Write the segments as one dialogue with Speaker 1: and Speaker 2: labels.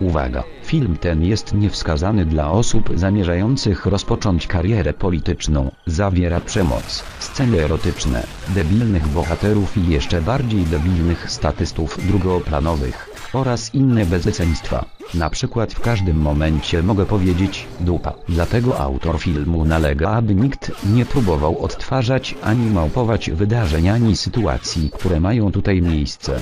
Speaker 1: Uwaga, film ten jest niewskazany dla osób zamierzających rozpocząć karierę polityczną, zawiera przemoc, sceny erotyczne, debilnych bohaterów i jeszcze bardziej debilnych statystów drugoplanowych, oraz inne bezeceństwa. Na przykład w każdym momencie mogę powiedzieć, dupa. Dlatego autor filmu nalega, aby nikt nie próbował odtwarzać ani małpować wydarzeń ani sytuacji, które mają tutaj miejsce.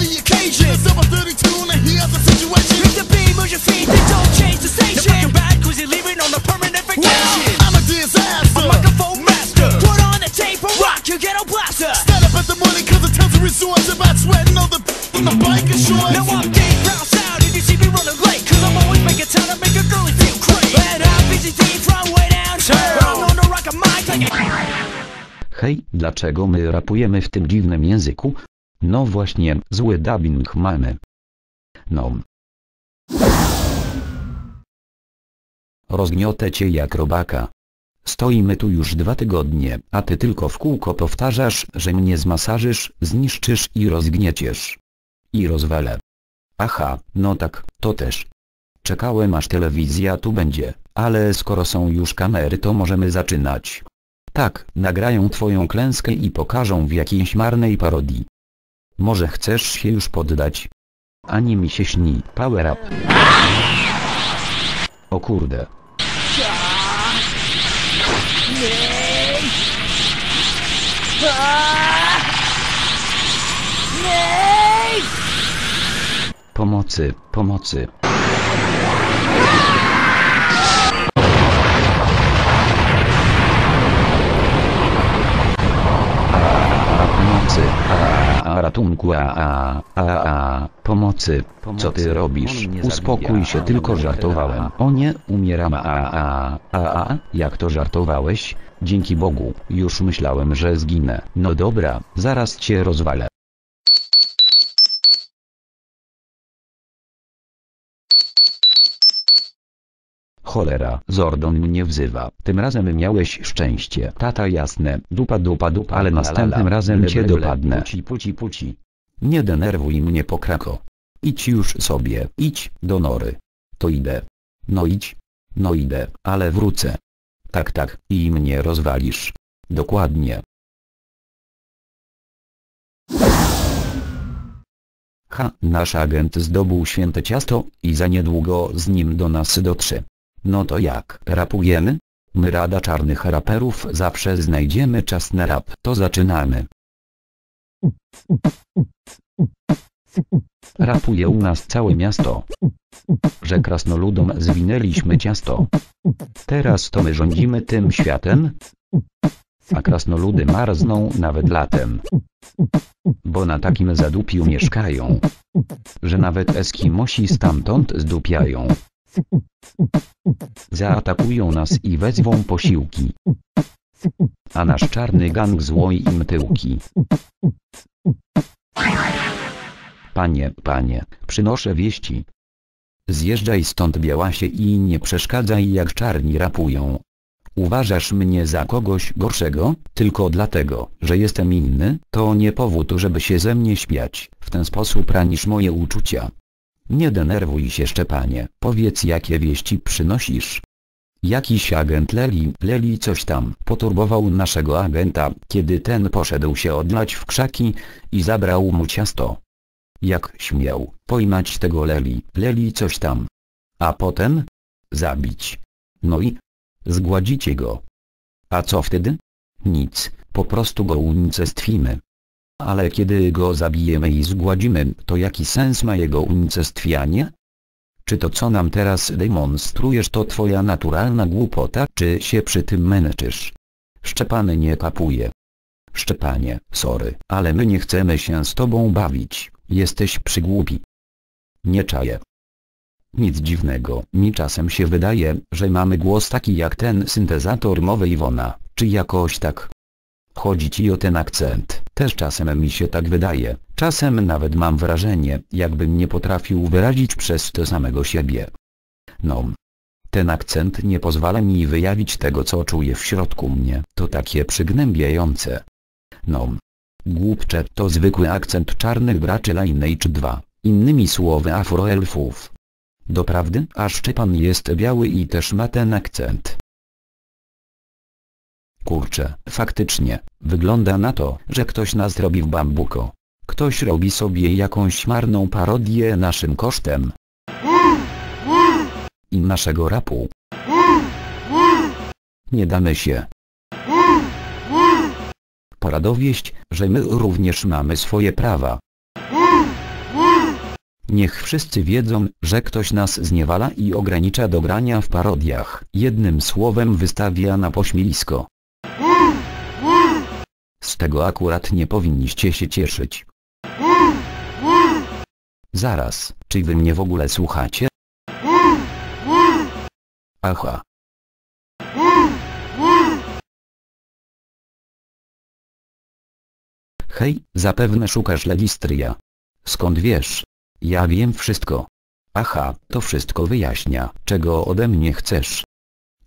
Speaker 2: The occasion. I'm a 32 and I hear the situation.
Speaker 3: If the beam of your feet, then don't change the station. You're fucking bad cause you're leaving on a permanent vacation.
Speaker 2: I'm a disaster.
Speaker 3: A microphone master. Put on the tape and rock your ghetto blaster.
Speaker 2: Stand up at the morning cause the times are resorts about sweating all the from the biker shorts.
Speaker 3: Now I'm Dave Rouse out and you see me running late. Cause I'm always making time to make a girlie feel great. And I'm busy deep from way downtown. I'm known to rock a mic like a...
Speaker 1: Hej, dlaczego my rapujemy w tym dziwnym języku? No właśnie, zły dubbing mamy. No. Rozgniotę cię jak robaka. Stoimy tu już dwa tygodnie, a ty tylko w kółko powtarzasz, że mnie zmasażysz, zniszczysz i rozgnieciesz. I rozwalę. Aha, no tak, to też. Czekałem aż telewizja tu będzie, ale skoro są już kamery to możemy zaczynać. Tak, nagrają twoją klęskę i pokażą w jakiejś marnej parodii. Może chcesz się już poddać? Ani mi się śni. Power up. O kurde. Pomocy, pomocy. Ratunku, a, a, a, a, pomocy, co ty robisz? Uspokój się, tylko żartowałem. O nie, umieram, a, a, a, a, jak to żartowałeś? Dzięki Bogu, już myślałem, że zginę. No dobra, zaraz cię rozwalę. Cholera, Zordon mnie wzywa. Tym razem miałeś szczęście. Tata jasne, dupa dupa dupa, ale następnym razem cię dopadnę. Puci puci puci. Nie denerwuj mnie pokrako. Idź już sobie, idź do nory. To idę. No idź. No idę, ale wrócę. Tak tak, i mnie rozwalisz. Dokładnie. Ha, nasz agent zdobył święte ciasto i za niedługo z nim do nas dotrze. No to jak, rapujemy? My rada czarnych raperów zawsze znajdziemy czas na rap. To zaczynamy. Rapuje u nas całe miasto. Że krasnoludom zwinęliśmy ciasto. Teraz to my rządzimy tym światem. A krasnoludy marzną nawet latem. Bo na takim zadupiu mieszkają. Że nawet Eskimosi stamtąd zdupiają. Zaatakują nas i wezwą posiłki. A nasz czarny gang złoi im tyłki. Panie, panie, przynoszę wieści. Zjeżdżaj stąd białasie i nie przeszkadzaj jak czarni rapują. Uważasz mnie za kogoś gorszego, tylko dlatego, że jestem inny, to nie powód, żeby się ze mnie śmiać, w ten sposób ranisz moje uczucia. Nie denerwuj się Szczepanie, powiedz jakie wieści przynosisz. Jakiś agent Leli, Leli coś tam, poturbował naszego agenta, kiedy ten poszedł się odlać w krzaki i zabrał mu ciasto. Jak śmiał, pojmać tego Leli, Leli coś tam. A potem? Zabić. No i? Zgładzicie go. A co wtedy? Nic, po prostu go unicestwimy. Ale kiedy go zabijemy i zgładzimy, to jaki sens ma jego unicestwianie? Czy to co nam teraz demonstrujesz to twoja naturalna głupota, czy się przy tym męczysz? Szczepany nie kapuje. Szczepanie, sorry, ale my nie chcemy się z tobą bawić, jesteś przygłupi. Nie czaję. Nic dziwnego, mi czasem się wydaje, że mamy głos taki jak ten syntezator mowy Iwona, czy jakoś tak. Chodzi ci o ten akcent, też czasem mi się tak wydaje, czasem nawet mam wrażenie, jakbym nie potrafił wyrazić przez to samego siebie. No. Ten akcent nie pozwala mi wyjawić tego co czuję w środku mnie, to takie przygnębiające. No. Głupcze to zwykły akcent czarnych braczy Lineage 2, innymi słowy afroelfów. Doprawdy, a Szczepan jest biały i też ma ten akcent. Kurczę, faktycznie, wygląda na to, że ktoś nas robi w bambuko. Ktoś robi sobie jakąś marną parodię naszym kosztem. I naszego rapu. Nie damy się. Pora dowieść, że my również mamy swoje prawa. Niech wszyscy wiedzą, że ktoś nas zniewala i ogranicza do grania w parodiach. Jednym słowem wystawia na pośmiewisko. Z tego akurat nie powinniście się cieszyć. Zaraz, czy wy mnie w ogóle słuchacie? Aha. Hej, zapewne szukasz legistria. Skąd wiesz? Ja wiem wszystko. Aha, to wszystko wyjaśnia, czego ode mnie chcesz.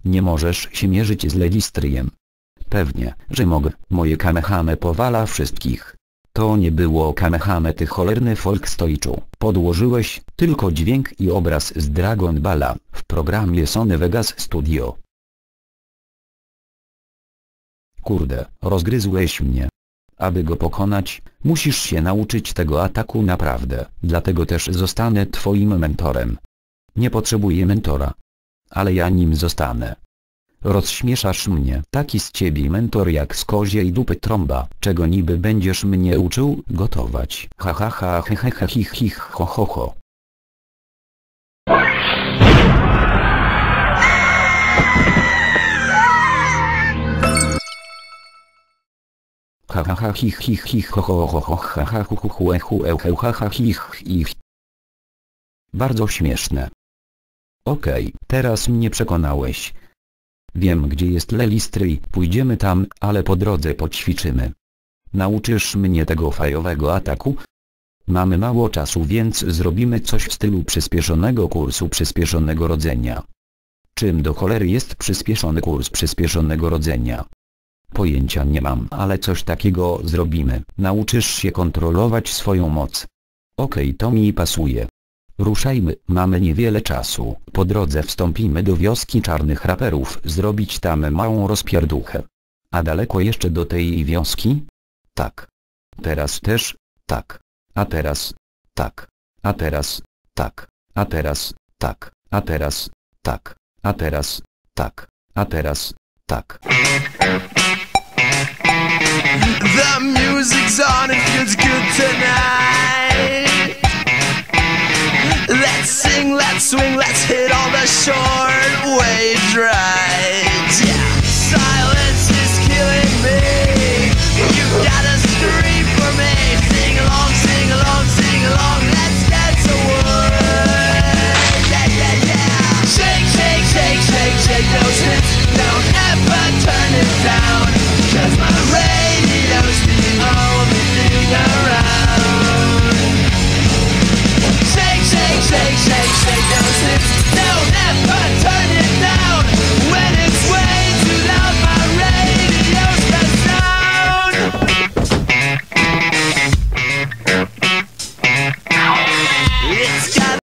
Speaker 1: Nie możesz się mierzyć z legistriem. Pewnie, że mogę, moje kamehame powala wszystkich. To nie było kamehame ty cholerny folkstojczu. Podłożyłeś tylko dźwięk i obraz z Dragon Balla w programie Sony Vegas Studio. Kurde, rozgryzłeś mnie. Aby go pokonać, musisz się nauczyć tego ataku naprawdę, dlatego też zostanę twoim mentorem. Nie potrzebuję mentora. Ale ja nim zostanę. Rozśmieszasz mnie. Taki z ciebie mentor jak z koziej dupy trąba. Czego niby będziesz mnie uczył? Gotować. Ha ha ha he he he hi hi ho ho ho. Ha ha ha hi hi hi ho ho ho ho ha ha hu hu hu e hu e he ha ha hi hi. Bardzo śmieszne. Okej, teraz mnie przekonałeś. Wiem gdzie jest Lelistry, pójdziemy tam, ale po drodze poćwiczymy. Nauczysz mnie tego fajowego ataku? Mamy mało czasu więc zrobimy coś w stylu przyspieszonego kursu przyspieszonego rodzenia. Czym do cholery jest przyspieszony kurs przyspieszonego rodzenia? Pojęcia nie mam, ale coś takiego zrobimy. Nauczysz się kontrolować swoją moc. Okej, to mi pasuje. Ruszajmy, mamy niewiele czasu. Po drodze wstąpimy do wioski czarnych raperów, zrobić tam małą rozpierduchę. A daleko jeszcze do tej wioski? Tak. Teraz też? Tak. A teraz? Tak. A teraz? Tak. A teraz? Tak. A teraz? Tak. A teraz? Tak. A teraz? Tak.
Speaker 3: The music's on, short wave drive.